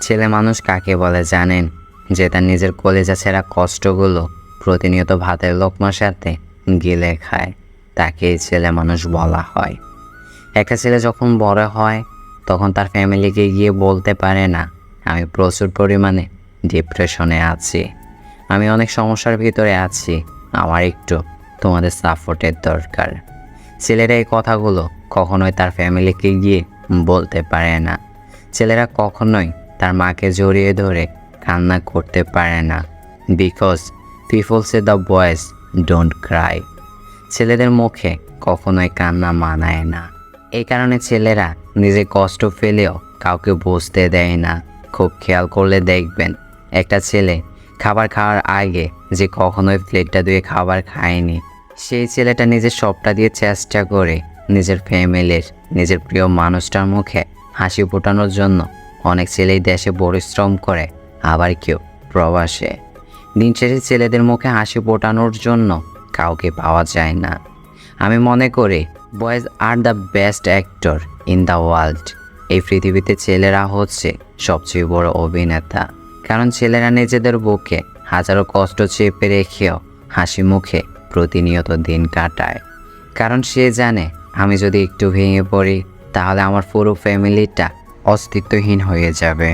ছেলে মানুষ কাকে বলে জানেন? যে তার নিজের কলেজা ছেঁড়া কষ্টগুলো প্রতিনিয়ত ভাতের লোকমার সাথে গিলে খায়, তাকেই ছেলে মানুষ বলা হয়। একটা ছেলে যখন বড় হয়, তখন তার ফ্যামিলিকে গিয়ে বলতে পারে না, আমি প্রচুর পরিমাণে ডিপ্রেশনে আছি। আমি অনেক সমস্যার ভিতরে আছি, আমার একটু তোমাদের সাপোর্টের দরকার। ছেলেরা এই কথাগুলো কখনোই তার ফ্যামিলিকে গিয়ে বলতে পারে না। ছেলেরা কখনোই তার মাকে জড়িয়ে ধরে কান্না করতে পারে না। Because people say the boys don't cry ছেলেদের মুখে কখনোই কান্না মানায় না। এই কারণে ছেলেরা নিজে কষ্ট ফেলেও কাউকে বুঝতে দেয় না। খুব খেয়াল করলে দেখবেন, একটা ছেলে খাবার খাওয়ার আগে যে কখনোই প্লেটটা দিয়ে খাবার খায়নি, সেই ছেলেটা নিজের সবটা দিয়ে চেষ্টা করে নিজের ফ্যামিলির, নিজের প্রিয় মানুষটার মুখে হাসি ফোটানোর জন্য অনেক ছেলেই দেশে পরিশ্রম করে, আবার কেউ প্রবাসে। দিন শেষে ছেলেদের মুখে হাসি ফোটানোর জন্য কাউকে পাওয়া যায় না। আমি মনে করি boys are the best actor in the world এই পৃথিবীতে ছেলেরা হচ্ছে সবচেয়ে বড় অভিনেতা। কারণ ছেলেরা নিজেদের বুকে হাজারো কষ্ট চেপে রেখেও হাসি মুখে প্রতিনিয়ত দিন কাটায়। কারণ সে জানে, আমি যদি একটু ভেঙে পড়ি, তাহলে আমার পুরো ফ্যামিলিটা অস্তিত্বহীন হয়ে যাবে।